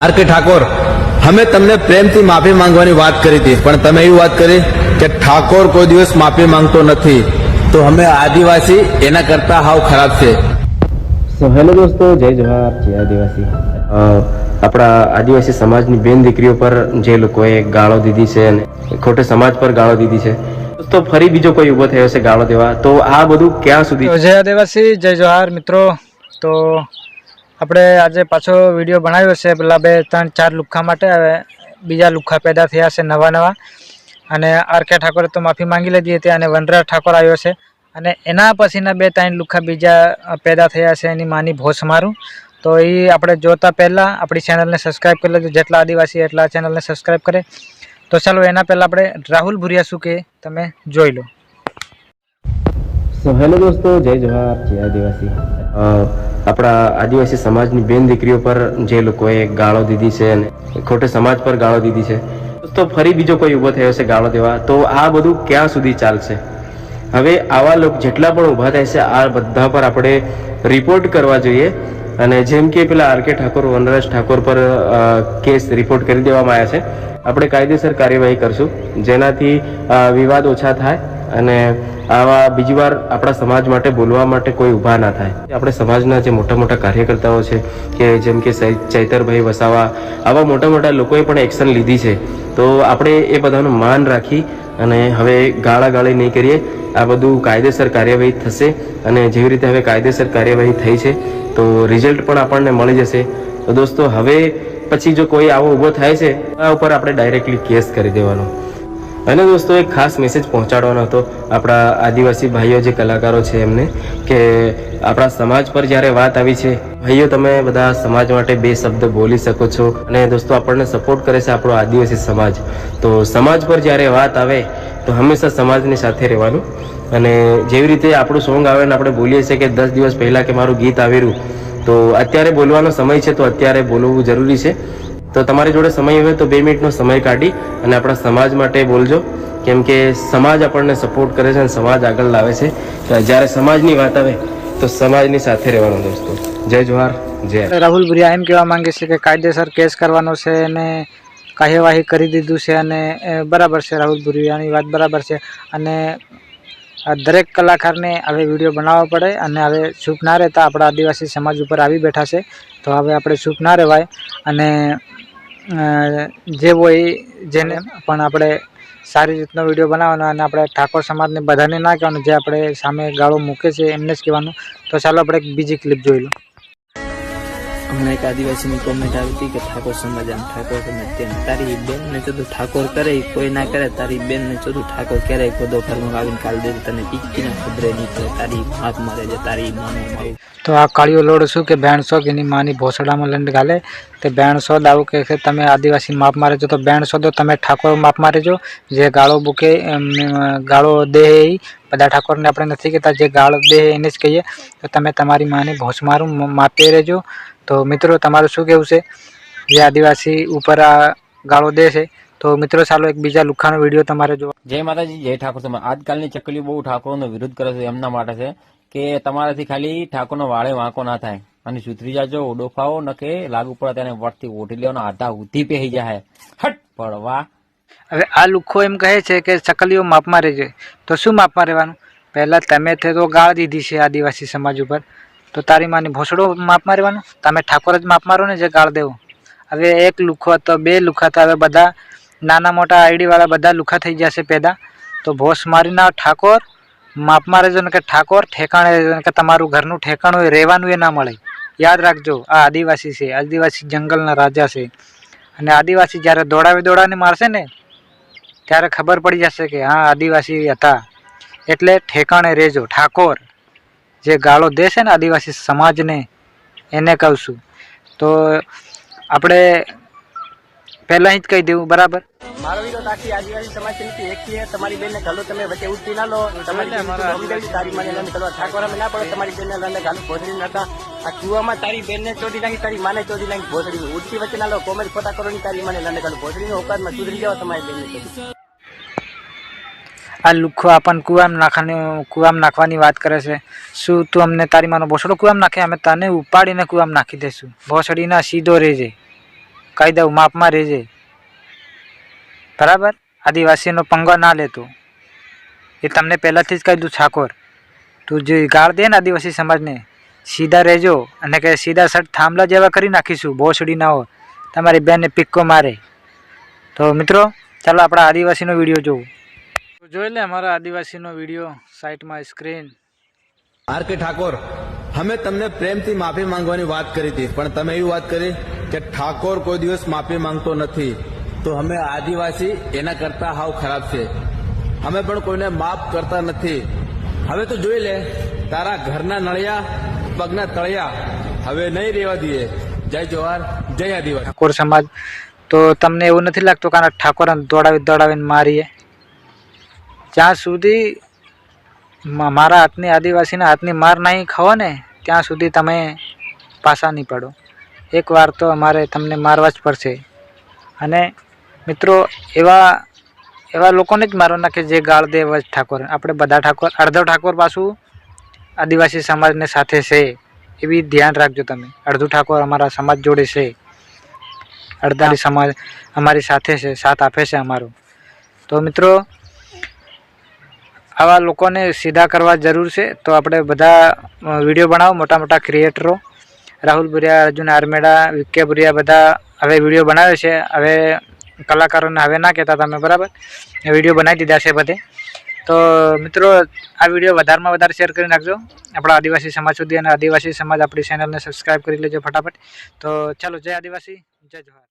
R K Thakor અમે તમને પ્રેમથી માફી માંગવાની વાત કરી હતી પણ તમે એવી વાત કરી કે ઠાકોર કોઈ દિવસ માફી માંગતો નથી. તો અમે આદિવાસી એના કરતા હાવ ખરાબ છે. સો હેલો દોસ્તો જય જવાહર જય આદિવાસી. આપણા આદિવાસી સમાજની બેન દીકરીઓ પર જે લોકોએ ગાળો દીધી છે અને ખોટે સમાજ પર ગાળો દીધી છે દોસ્તો ફરી બીજો કોઈ ઊભો થયો છે ગાળો દેવા તો આ બધું ક્યાં સુધી જય આદિવાસી જય જવાહર મિત્રો. તો આપણે આજે પાછો વીડિયો બનાવ્યો છે પેલા બે, ત્રણ, ચાર લુખ્ખા માટે. હવે બીજા લુખ્ખા પેદા થયા છે નવા નવા. અને આર કે ઠાકોરે તો માફી માંગી લીધી હતી અને વનરાજ ઠાકોર આવ્યો છે. અને એના પછીના બે, ત્રણ લુખ્ખા બીજા પેદા થયા છે એની માની ભોસ મારું. તો એ આપણે જોતા પહેલાં આપણી ચેનલને સબસ્ક્રાઈબ કરી લેજો. જેટલા આદિવાસી એટલા ચેનલને સબસ્ક્રાઈબ કરે. તો ચાલો એના પહેલાં આપણે રાહુલ ભુરિયા શું કે તમે જોઈ લો. હેલો દોસ્તો, જય જવાહર, જય આદિવાસી. આપણા આદિવાસી સમાજની બેન દીકરીઓ પર જે લોકોએ ગાળો દીધી છે અને ખોટે સમાજ પર ગાળો દીધી છે, તો ફરી બીજો કોઈ ઊભો થયો છે ગાળો દેવા? તો આ બધું ક્યાં સુધી ચાલશે? હવે આવા લોકો જેટલા પણ ઊભા થાય છે, આ બધા પર આપણે રિપોર્ટ કરવા જોઈએ. અને જેમ કે પેલા આર કે ઠાકોર, વનરાજ ઠાકોર પર કેસ રિપોર્ટ કરી દેવામાં આવ્યા છે. આપણે કાયદેસર કાર્યવાહી કરશું. જેનાથી વિવાદ ઓછા થાય. અને આવા બીજી વાર આપણા સમાજ માટે બોલવા માટે કોઈ ઊભા ના થાય. આપણે સમાજના જે મોટા મોટા કાર્યકર્તાઓ છે કે જેમ કે ચૈતરભાઈ વસાવા, આવા મોટા મોટા લોકોએ પણ એક્શન લીધી છે. તો આપણે એ બધાનું માન રાખી અને હવે ગાળા ગાળી નહીં કરીએ. આ બધું કાયદેસર કાર્યવાહી થશે અને જેવી રીતે હવે કાયદેસર કાર્યવાહી થઈ છે, તો રિઝલ્ટ પણ આપણને મળી જશે. તો દોસ્તો, હવે પછી જો કોઈ આવો ઊભો થાય છે આ ઉપર આપણે ડાયરેક્ટલી કેસ કરી દેવાનો. અને દોસ્તો, એક ખાસ મેસેજ પહોંચાડવાનો હતો આપણા આદિવાસી ભાઈઓ જે કલાકારો છે એમને, કે આપણા સમાજ પર જ્યારે વાત આવી છે, ભાઈઓ તમે બધા સમાજ માટે બે શબ્દ બોલી શકો છો અને દોસ્તો, આપણને સપોર્ટ કરે છે આપણો આદિવાસી સમાજ. તો સમાજ પર જ્યારે વાત આવે, તો હંમેશા સમાજની સાથે રહેવાનું. અને જેવી રીતે આપણું સોંગ આવે ને આપણે બોલીએ છીએ કે દસ દિવસ પહેલાં કે મારું ગીત આવેલું, તો અત્યારે બોલવાનો સમય છે, તો અત્યારે બોલવું જરૂરી છે. તો તમારી જોડે સમય હોય તો બે મિનિટનો સમય કાઢી અને આપણા સમાજ માટે બોલજો. કેમ કે સમાજ આપણને સપોર્ટ કરે છે અને સમાજ આગળ લાવે છે. જ્યારે સમાજની વાત આવે તો સમાજની સાથે રહેવાનું દોસ્તો. જય જોહાર જય રાહુલ ભુરિયા, એમ કહેવા માંગે છે કે કાયદેસર કેસ કરવાનો છે અને કાર્યવાહી કરી દીધું છે અને બરાબર છે રાહુલ ભુરિયાની વાત બરાબર છે. અને દરેક કલાકારને હવે વીડિયો બનાવવા પડે અને હવે ચૂપ ના રહેતા આપણા આદિવાસી સમાજ ઉપર આવી બેઠા છે. તો હવે આપણે ચૂપ ના રહેવાય અને જે હોય જેને પણ આપણે સારી રીતનો વીડિયો બનાવવાનો અને આપણે ઠાકોર સમાજને બધાને ના કહેવાનું, જે આપણે સામે ગાળો મૂકે છે એમને જ કહેવાનું. તો ચાલો આપણે એક બીજી ક્લિપ જોઈ લો હમણાં એક આદિવાસીની કોમેન્ટ આવી હતી કે ઠાકોર સમાજ આમ ઠાકોર સમાજ તેમ તારી બેન ને ચોધું ઠાકોર કરે કોઈ ના કરે, તારી બેન ને ચોધું ઠાકોર ક્યારેય ખોદો ઘરમાં આવીને કાલ દે, તને પીકીને ખબરે નહીં તારી હાથ મારે છે તારી માનો મારું. તો આ કાળિયો લોડ શું કે બેણસો એની માની ભોસડામાં લંડ ગાલે? તે બેણસો દાવું કે તમે આદિવાસી માપ મારે છો, તો બેણસો તો તમે ઠાકોર માપ મારે છો. જે ગાળો બુકે ગાળો દે એ બધા ઠાકોરને આપણે નથી કહેતા, જે ગાળો દે એને જ કહીએ. તો તમે તમારી માની ભોસ મારું માપી રહેજો. તો મિત્રો તમારું શું કહેવું છે? જે આદિવાસી ઉપર આ ગાળો દે છે તો મિત્રો ચાલો એક બીજા લુખાનો વીડિયો તમારે જોવા. જય માતાજી જય ઠાકોર તમે આજકાલની ચકલીઓ બહુ ઠાકોરનો વિરોધ કરે છે એમના માટે છે કે તમારાથી ખાલી ઠાકોરનો વાળે વાંકો ના થાય. અને સુધરી જાજો ઓડોફાઓ કે લાગુ પડે તેને વટથી ઓઢી લેવાનો આધા ઉધી પહેરી જાય. હટ પડવા. હવે આ લુખ્ખો એમ કહે છે કે ચકલીઓ માપમાં રહેજે. તો શું માપમાં રહેવાનું? પહેલાં તમે તો ગાળ દીધી છે આદિવાસી સમાજ ઉપર. તો તારી માની ભોસડો માપ મારવાનું? તમે ઠાકોર જ માપ મારો ને જે ગાળ દેવો. હવે એક લુખો હતો બે લુખા હતા હવે બધા નાના મોટા આઈડીવાળા બધા લુખા થઈ જશે પેદા. તો ભોસ મારીના ઠાકોર માપમાં રહેજો ને કે ઠાકોર ઠેકાણે કે તમારું ઘરનું ઠેકાણું એ રહેવાનું એ ના મળે. યાદ રાખજો, આ આદિવાસી છે, આદિવાસી જંગલના રાજા છે. અને આદિવાસી જ્યારે દોડાવી દોડાવીને મારશે ને, ત્યારે ખબર પડી જશે કે હા, આદિવાસી હતા. એટલે ઠેકાણે રહેજો, ઠાકોર. જે ગાળો દેશે છે ને આદિવાસી સમાજને એને કહું છું. તો આપણે પહેલાં જ કહી દેવું બરાબર? મારો વિરોધ આખી આદિવાસી સમાજ સમિતિ એક છે. તમારી બેન ને ઘાલો તમે વચ્ચે ઉઠી ના લો. તમારી તારી માને લંડ કરવા ઠાકોર અમે ના પડે. તમારી બેન ને લંડ ભોજરી નતા આ કુવામાં તારી બેનને ચોરી નાખી તારી માને ચોરી નાખી ભોજરી ઉઠી વચ્ચે ના લો. કોમેન્ટ ફોટા કરો ની તારી માને લંડ ઘાલું ભોસડી નો ઓકાતમાં સુધરી જાવ તમારી બેન ને ચોધી આ લુખ્ખો આપણને કુવામાં નાખવાની કુવામાં નાખવાની વાત કરે છે. શું તું અમને તારી માનો ભોસડો કુવામાં નાખે? અમે તને ઉપાડીને કુવામાં નાખી દઈશું ભોસડીના સીધો રહેજે. કહી દઉં માપમાં રહેજે. બરાબર? આદિવાસીનો પંગો ના લેતો. એ તમને પહેલાંથી જ કહી દઉં છાકોર તું જે ગાળ દે ને આદિવાસી સમાજને, સીધા રહેજો અને કે સીધા સટ થાંભલા જેવા કરી નાખીશું ભોસડી ના હો. તમારી બેનને પિક્કો મારે. તો મિત્રો, ચાલો આપણા આદિવાસીનો વીડિયો જોવું. જોઈ લે અમારા આદિવાસીનો વીડિયો સાઇટમાં સ્ક્રીન. આર કે ઠાકોર અમે તમને પ્રેમથી માફી માંગવાની વાત કરી હતી પણ તમે એવી વાત કરી કે ઠાકોર કોઈ દિવસ માફી માંગતો નથી. તો અમે આદિવાસી એના કરતા હાવ ખરાબ છે. અમે પણ કોઈને માફ કરતા નથી. હવે તો જોઈ લે તારા ઘરના નળિયા પગના તળિયા હવે નહીં રહેવા દઈએ. જય જવાહર જય આદિવાસી. ઠાકોર સમાજ તો તમને એવું નથી લાગતું કે ઠાકોરને દોડાવી દોડાવીને મારીએ? જ્યાં સુધી મારા હાથની આદિવાસીના હાથની માર નહીં ખાઓ ને ત્યાં સુધી તમે પાછા નહીં પડો. એકવાર તો અમારે તમને મારવા જ પડશે. અને મિત્રો એવા એવા લોકોને જ મારો નાખે જે ગાળ દે એવા જ ઠાકોર. આપણે બધા ઠાકોર અડધો ઠાકોર પાછું આદિવાસી સમાજને સાથે છે. એવી ધ્યાન રાખજો તમે. અડધું ઠાકોર અમારા સમાજ જોડે છે. અડધા સમાજ અમારી સાથે છે. સાથ આપે છે અમારો. તો મિત્રો આવા લોકોને સીધા કરવા જરૂર છે. તો આપણે બધા વીડિયો બનાવો મોટા મોટા ક્રિએટરો રાહુલ બુરિયા અર્જુન આર્મેડા, વિકે બુરિયા બધા હવે વીડિયો બનાવે છે. હવે કલાકારોને હવે ના કહેતા તમે, બરાબર? વીડિયો બનાવી દીધા છે બધે. તો મિત્રો, આ વીડિયો વધારેમાં વધારે શેર કરી નાખજો. આપણા આદિવાસી સમાજ સુધી અને આદિવાસી સમાજ આપણી ચેનલને સબસ્ક્રાઈબ કરી લેજો ફટાફટ. તો ચાલો, જય આદિવાસી, જય જોહાર